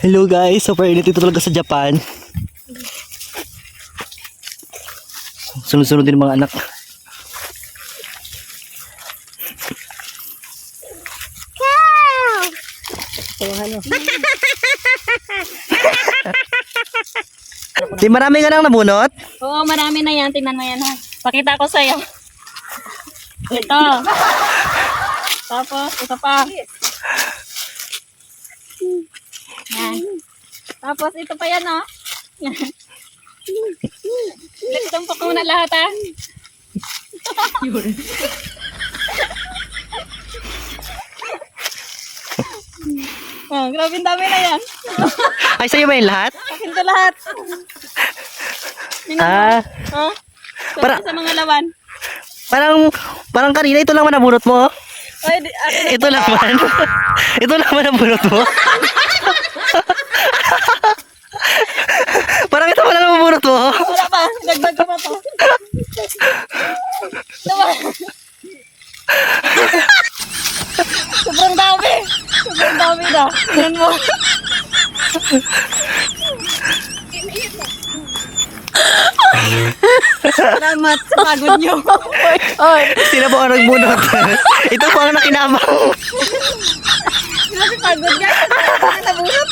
Hello guys, super init ito talaga sa Japan. Sunod-sunod din mga anak. Di marami ka nang nabunot? Oo, marami na yan. Tingnan mo yan ha. Pakita ko sa'yo. Ito. Tapos, ito pa. Tapos, ito pa yan, oh. Yan. Tumpok ko muna lahat, ha. oh, grabe ang dami na yan. Ay, sa'yo ba yung lahat? Akin to lahat. Mo. Ah, Oh, Para- sa mga lawan. parang, parang kanina ito lang man nabunot mo. Ay, di, akin Ito lang man. ito lang man nabunot mo. parang ito man ang nabunot mo. Wala pa. Dagdag ko pa to. Ito ba? Sobrang dami. Sobrang dami na. Tingnan mo. Salamat sa pagod nyo. Oy, Sino po ang nagbunot? ito po ang nakinabang. grabe pagod niya. Nabunot.